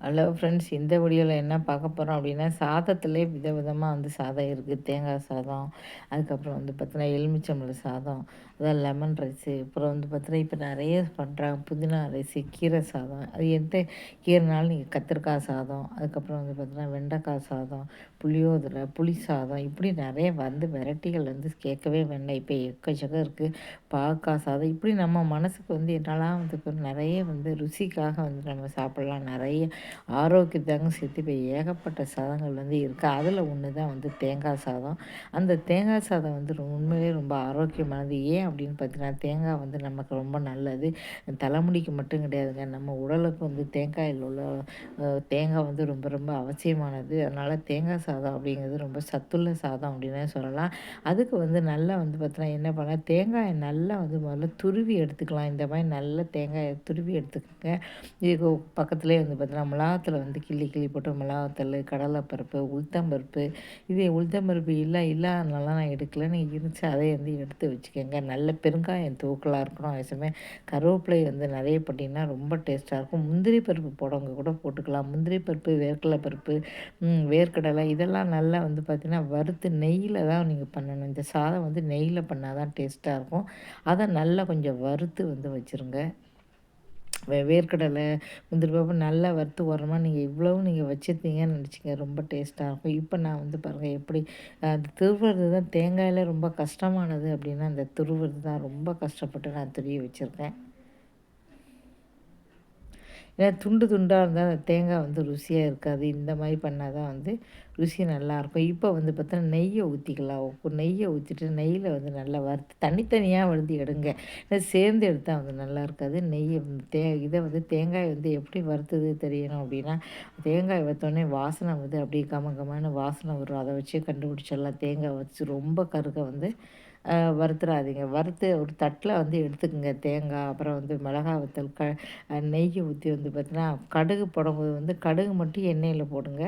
Hello friends இந்த வீடியோவில் என்ன பார்க்க போகிறோம் அப்படின்னா சாதத்துலேயே விதவிதமாக வந்து சாதம் இருக்குது தேங்காய் சாதம் அதுக்கப்புறம் வந்து பார்த்தீங்கன்னா எலுமிச்சம்பழம் சாதம் அதான் லெமன் ரைஸு அப்புறம் வந்து பார்த்தீங்கன்னா இப்போ நிறைய பண்ணுறாங்க புதினா ரைஸு கீரை சாதம் அது எந்த கீரைனாலும் நீங்கள் கத்திரிக்காய் சாதம் அதுக்கப்புறம் வந்து பார்த்தீங்கன்னா வெண்டைக்காய் சாதம் புளியோதரை புளி சாதம் இப்படி நிறைய வந்து வெரைட்டிகள் வந்து கேட்கவே வேண்டாம். இப்போ எக்கச்சக்கம் இருக்குது பாக்காய் சாதம் இப்படி நம்ம மனசுக்கு வந்து என்னெல்லாம் வந்து நிறைய வந்து ருசிக்காக வந்து நம்ம சாப்பிட்லாம். நிறைய ஆரோக்கியத்தாங்க சேர்த்து இப்போ ஏகப்பட்ட சாதங்கள் வந்து இருக்குது அதில் ஒன்று தான் வந்து தேங்காய் சாதம். அந்த தேங்காய் சாதம் வந்து உண்மையிலே ரொம்ப ஆரோக்கியமானது. ஏன் அப்படின்னு பார்த்தீங்கன்னா தேங்காய் வந்து நமக்கு ரொம்ப நல்லது. தலைமுடிக்கு மட்டும் கிடையாதுங்க. நம்ம உடலுக்கு வந்து தேங்காயில் உள்ள தேங்காய் வந்து ரொம்ப ரொம்ப அவசியமானது. அதனால் தேங்காய் சாதம் அப்படிங்கிறது ரொம்ப சத்துள்ள சாதம் அப்படின்னே சொல்லலாம். அதுக்கு வந்து நல்லா வந்து பார்த்தீங்கன்னா என்ன பண்ணால் தேங்காயை நல்லா வந்து முதல்ல துருவி எடுத்துக்கலாம். இந்த மாதிரி நல்ல தேங்காயை துருவி எடுத்துக்கோங்க. இதுக்கு பக்கத்துலேயே வந்து பார்த்தீங்கன்னா மிளகாத்தில் வந்து கிள்ளி கிள்ளி போட்டு மிளகாத்தல் கடலைப்பருப்பு உளுத்தம்பருப்பு. இதே உளுத்தம்பருப்பு இல்லை இல்லாதனால நான் எடுக்கல. நீங்கள் இருந்துச்சு அதை வந்து எடுத்து வச்சுக்கோங்க. நல்ல பெருங்காயம் தூக்கலாக இருக்கணும் அதே கருவேப்பிலை வந்து நிறைய போட்டிங்கன்னா ரொம்ப டேஸ்ட்டாக இருக்கும். முந்திரி பருப்பு போடவங்க கூட போட்டுக்கலாம். முந்திரி பருப்பு வேர்க்கடலை பருப்பு வேர்க்கடலை இதெல்லாம் நல்லா வந்து பார்த்திங்கன்னா வறுத்து நெய்யில் தான் நீங்கள் பண்ணணும். இந்த சாதம் வந்து நெய்யில் பண்ணால் தான் டேஸ்ட்டாக இருக்கும். அதை நல்லா கொஞ்சம் வறுத்து வந்து வச்சுருங்க. வேர்க்கடலை முந்திரி பருப்பு நல்லா வறுத்து உரமாக நீங்கள் இவ்வளவும் நீங்கள் வச்சுருந்தீங்கன்னு நினச்சிங்க ரொம்ப டேஸ்ட்டாக இருக்கும். இப்போ நான் வந்து பாருங்கள் எப்படி அந்த துருவுறது தான் தேங்காயில் ரொம்ப கஷ்டமானது அப்படின்னா அந்த துருவுறது தான் ரொம்ப கஷ்டப்பட்டு நான் துருவி வச்சுருக்கேன். ஏன்னா துண்டு துண்டாக இருந்தால் அந்த தேங்காய் வந்து ருசியாக இருக்காது. இந்த மாதிரி பண்ணால் தான் வந்து ருசி நல்லாயிருக்கும் இப்போ வந்து பார்த்தா நெய்யை ஊற்றிக்கலாம் உப்பு நெய்யை ஊற்றிட்டு நெய்யில் வந்து நல்லா வறுத்து தனித்தனியாக வந்து எடுங்க. சேர்ந்து எடுத்தால் வந்து நல்லா இருக்காது. நெய்யை தே இதை வந்து தேங்காய் வந்து எப்படி வறுத்தது தெரியணும் அப்படின்னா தேங்காய் வறுத்தோடனே வாசனை வந்து அப்படியே கம கமான வாசனை வரும். அதை வச்சு கண்டுபிடிச்சிடலாம். தேங்காய் வச்சு ரொம்ப கருக வந்து வறுத்துடாதீங்க வறுத்து ஒரு தட்டில் வந்து எடுத்துக்கோங்க. தேங்காய் அப்புறம் வந்து மிளகா வத்தல் க நெய் ஊற்றி வந்து பார்த்தீங்கன்னா கடுகு போடும்போது வந்து கடுகு மட்டும் எண்ணெயில் போடுங்க.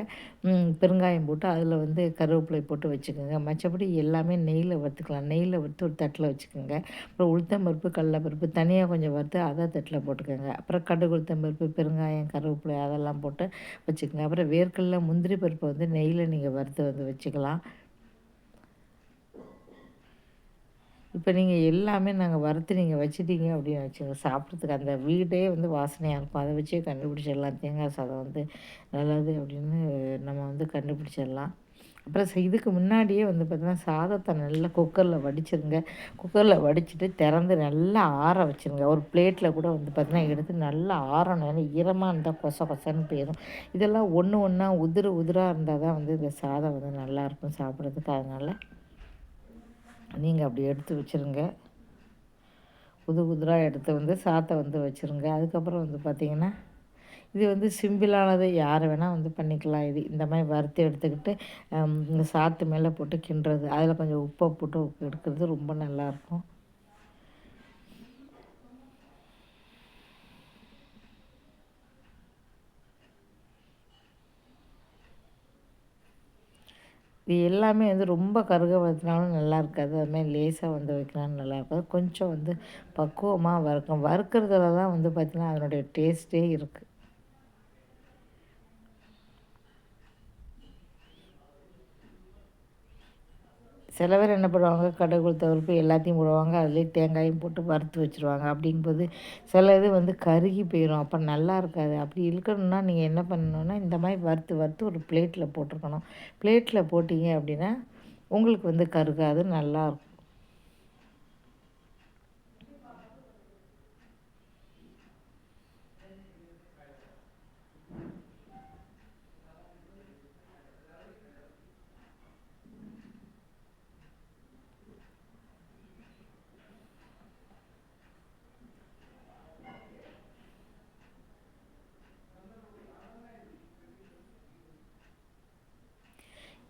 பெருங்காயம் போட்டு அதில் வந்து கருவேப்பிலை போட்டு வச்சுக்கோங்க. மற்றபடி எல்லாமே நெய்யில் வறுத்துக்கலாம். நெய்யில் வறுத்து ஒரு தட்டில் வச்சுக்கோங்க. அப்புறம் உளுத்தம் உளுத்தம்பருப்பு கடலப்பருப்பு தனியாக கொஞ்சம் வறுத்து அதை தட்டில் போட்டுக்கோங்க. அப்புறம் கடுகு உளுத்தம் பருப்பு பெருங்காயம் கருவேப்பிலை அதெல்லாம் போட்டு வச்சுக்கோங்க. அப்புறம் வேர்க்கடல முந்திரி பருப்பை வந்து நெய்யில் நீங்கள் வறுத்து வந்து வச்சுக்கலாம். இப்போ நீங்கள் எல்லாமே நாங்கள் வறுத்து நீங்கள் வச்சுட்டீங்க அப்படின்னு வச்சுங்க சாப்பிட்றதுக்கு அந்த வீடே வந்து வாசனையாக இருக்கும். அதை வச்சே கண்டுபிடிச்சிடலாம். தேங்காய் சாதம் வந்து நல்லது அப்படின்னு நம்ம வந்து கண்டுபிடிச்சிடலாம். அப்புறம் இதுக்கு முன்னாடியே வந்து பார்த்திங்கன்னா சாதத்தை நல்லா குக்கரில் வடிச்சிருங்க. குக்கரில் வடிச்சிட்டு திறந்து நல்லா ஆற வச்சுருங்க. ஒரு பிளேட்டில் கூட வந்து பார்த்திங்கன்னா எடுத்து நல்லா ஆறணும் ஈரமாக இருந்தால் கொச கொசன்னு போயிடும் இதெல்லாம் ஒன்று ஒன்றா உதிர உதிராக இருந்தால் தான் வந்து இந்த சாதம் வந்து நல்லாயிருக்கும் சாப்பிட்றதுக்கு. அதனால் நீங்கள் அப்படி எடுத்து வச்சுருங்க. புது புதுராக எடுத்து வந்து சாத்தை வந்து வச்சுருங்க. அதுக்கப்புறம் வந்து பார்த்திங்கன்னா இது வந்து சிம்பிளானது. யார் வேணால் வந்து பண்ணிக்கலாம். இது இந்த மாதிரி வறுத்து எடுத்துக்கிட்டு இந்த சாத்து மேலே போட்டு கிண்டுறது. அதில் கொஞ்சம் உப்பை போட்டு எடுக்கிறது ரொம்ப நல்லாயிருக்கும் இது எல்லாமே வந்து ரொம்ப கருக வறுத்தினாலும் நல்லா இருக்காது. அதுமாதிரி லேசாக வந்து வைக்கலாம்னு நல்லா இருக்காது. கொஞ்சம் வந்து பக்குவமாக வறுக்கும். வறுக்கிறதுல தான் வந்து பார்த்திங்கன்னா அதனுடைய டேஸ்ட்டே இருக்குது சில பேர் என்ன பண்ணுவாங்க கடவுள் தவிர்ப்பு எல்லாத்தையும் போடுவாங்க அதுலேயே தேங்காயும் போட்டு வறுத்து வச்சுருவாங்க அப்படிங்கும்போது சில இது வந்து கருகி போயிடும் அப்போ நல்லா இருக்காது. அப்படி இருக்கணும்னா நீங்கள் என்ன பண்ணணுன்னா இந்த மாதிரி வறுத்து வறுத்து ஒரு பிளேட்டில் போட்டிருக்கணும். பிளேட்டில் போட்டிங்க அப்படின்னா உங்களுக்கு வந்து கருகாது நல்லாயிருக்கும்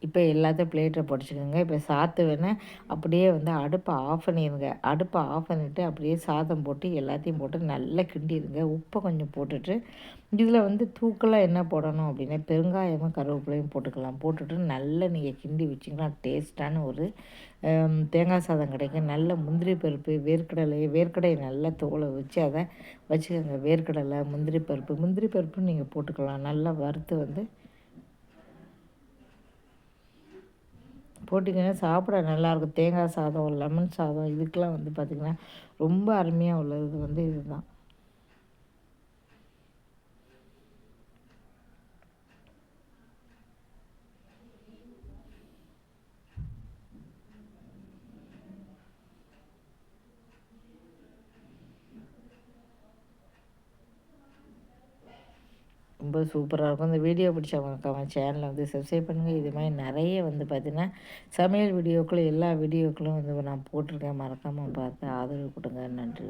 இப்போ எல்லாத்தையும் பிளேட்டில் பொடிச்சிக்கோங்க இப்போ சாத்து வேணால் அப்படியே வந்து அடுப்பை ஆஃப் பண்ணிடுங்க அடுப்பை ஆஃப் பண்ணிவிட்டு அப்படியே சாதம் போட்டு எல்லாத்தையும் போட்டு நல்லா கிண்டிடுங்க உப்பை கொஞ்சம் போட்டுட்டு இதில் வந்து தூக்கலாம் என்ன போடணும் அப்படின்னா பெருங்காயமும் கருவேப்பிலையும் போட்டுக்கலாம். போட்டுட்டு நல்லா நீங்கள் கிண்டி வச்சிங்கன்னா டேஸ்ட்டான ஒரு தேங்காய் சாதம் கிடைக்கும். நல்ல முந்திரி பருப்பு வேர்க்கடலை வேர்க்கடலை நல்லா தோலை வச்சு அதை வச்சுக்கோங்க. வேர்க்கடலை முந்திரி பருப்பு முந்திரி பருப்பு நீங்கள் போட்டுக்கலாம். நல்லா வறுத்து வந்து போட்டிங்கன்னா சாப்பிட நல்லாயிருக்கும். தேங்காய் சாதம் லெமன் சாதம் இதுக்கெலாம் வந்து பார்த்திங்கன்னா ரொம்ப அருமையாக உள்ளது வந்து இதுதான். ரொம்ப சூப்பராக இருக்கும். இந்த வீடியோ பிடிச்சவங்களுக்கு அவன் சேனலை வந்து சப்ஸ்கிரைப் பண்ணுங்கள் இது மாதிரி நிறைய வந்து பார்த்திங்கன்னா சமையல் வீடியோக்களும் எல்லா வீடியோக்களும் வந்து நான் போட்டிருக்கேன். மறக்காமல் பார்த்து ஆதரவு கொடுங்க. நன்றி.